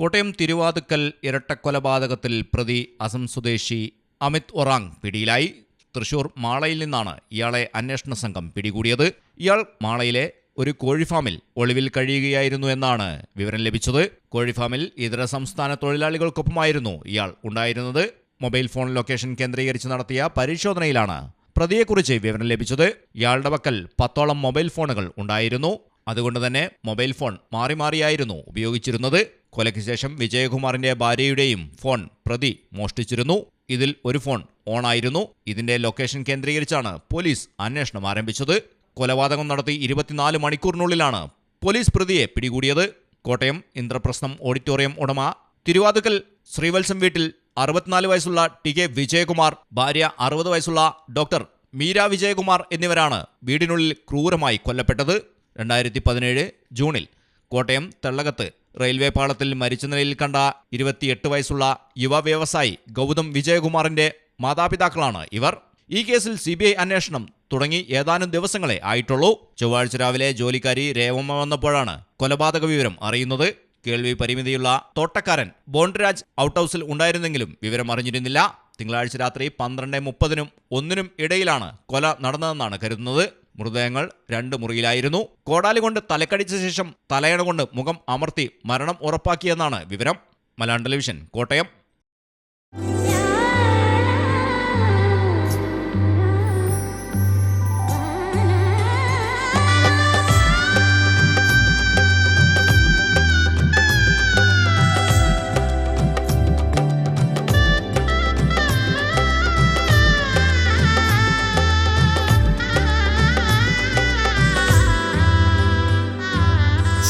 കോട്ടയം തിരുവാതുക്കൽ ഇരട്ടക്കൊലപാതകത്തിൽ പ്രതി അസം സ്വദേശി അമിത് ഒറാങ് പിടിയിലായി. തൃശൂർ മാളയിൽ നിന്നാണ് ഇയാളെ അന്വേഷണ സംഘം പിടികൂടിയത്. ഇയാൾ മാളയിലെ ഒരു കോഴിഫാമിൽ ഒളിവിൽ കഴിയുകയായിരുന്നു എന്നാണ് വിവരം ലഭിച്ചത്. കോഴിഫാമിൽ ഇതര സംസ്ഥാന തൊഴിലാളികൾക്കൊപ്പമായിരുന്നു ഇയാൾ ഉണ്ടായിരുന്നത്. മൊബൈൽ ഫോൺ ലൊക്കേഷൻ കേന്ദ്രീകരിച്ച് നടത്തിയ പരിശോധനയിലാണ് പ്രതിയെക്കുറിച്ച് വിവരം ലഭിച്ചത്. ഇയാളുടെ പക്കൽ പത്തോളം മൊബൈൽ ഫോണുകൾ ഉണ്ടായിരുന്നു. അതുകൊണ്ട് തന്നെ മൊബൈൽ ഫോൺ മാറി മാറിയായിരുന്നു ഉപയോഗിച്ചിരുന്നത്. കൊലയ്ക്ക് ശേഷം വിജയകുമാറിന്റെ ഭാര്യയുടെയും ഫോൺ പ്രതി മോഷ്ടിച്ചിരുന്നു. ഇതിൽ ഒരു ഫോൺ ഓണായിരുന്നു. ഇതിന്റെ ലൊക്കേഷൻ കേന്ദ്രീകരിച്ചാണ് പോലീസ് അന്വേഷണം ആരംഭിച്ചത്. കൊലപാതകം നടത്തി ഇരുപത്തിനാല് മണിക്കൂറിനുള്ളിലാണ് പോലീസ് പ്രതിയെ പിടികൂടിയത്. കോട്ടയം ഇന്ദ്രപ്രസ്ഥം ഓഡിറ്റോറിയം ഉടമ. തിരുവാതുക്കൽ ശ്രീവത്സം വീട്ടിൽ അറുപത്തിനാല് വയസ്സുള്ള ടി കെ വിജയകുമാർ ഭാര്യ അറുപത് വയസ്സുള്ള ഡോക്ടർ മീര വിജയകുമാർ എന്നിവരാണ് വീടിനുള്ളിൽ ക്രൂരമായി കൊല്ലപ്പെട്ടത്. രണ്ടായിരത്തി പതിനേഴ് ജൂണിൽ കോട്ടയം തെള്ളകത്ത് റെയിൽവേ പാളത്തിൽ മരിച്ച നിലയിൽ കണ്ട ഇരുപത്തിയെട്ട് വയസ്സുള്ള യുവ വ്യവസായി ഗൗതം വിജയകുമാറിന്റെ മാതാപിതാക്കളാണ് ഇവർ. ഈ കേസിൽ സി ബി ഐ അന്വേഷണം തുടങ്ങി ഏതാനും ദിവസങ്ങളെ ആയിട്ടുള്ളൂ. ചൊവ്വാഴ്ച രാവിലെ ജോലിക്കാരി രേവമ്മ വന്നപ്പോഴാണ് കൊലപാതക വിവരം അറിയുന്നത്. കേൾവി പരിമിതിയുള്ള തോട്ടക്കാരൻ ബോണ്ട്രാജ് ഔട്ട് ഹൗസിൽ ഉണ്ടായിരുന്നെങ്കിലും വിവരം അറിഞ്ഞിരുന്നില്ല. തിങ്കളാഴ്ച രാത്രി പന്ത്രണ്ട് മുപ്പതിനും ഒന്നിനും ഇടയിലാണ് കൊല നടന്നതെന്നാണ് കരുതുന്നത്. മൃതദേഹങ്ങൾ രണ്ട് മുറിയിലായിരുന്നു. കോടാലി കൊണ്ട് തലക്കടിച്ച ശേഷം തലയണ കൊണ്ട് മുഖം അമർത്തി മരണം ഉറപ്പാക്കിയെന്നാണ് വിവരം. Malayalam television Kottayam.